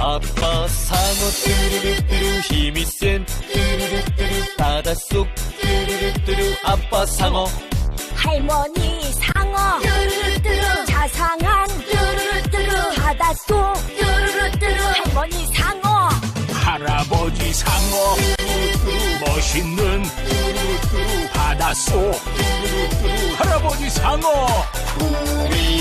아빠 상어 뚜루루뚜루 힘이 센 뚜루루뚜루 바닷속 뚜루루뚜루 아빠 상어. 할머니 상어. 자상한 바닷속 할머니 상어. 할아버지 상어. 멋있는 바닷속 할아버지 상어. 우리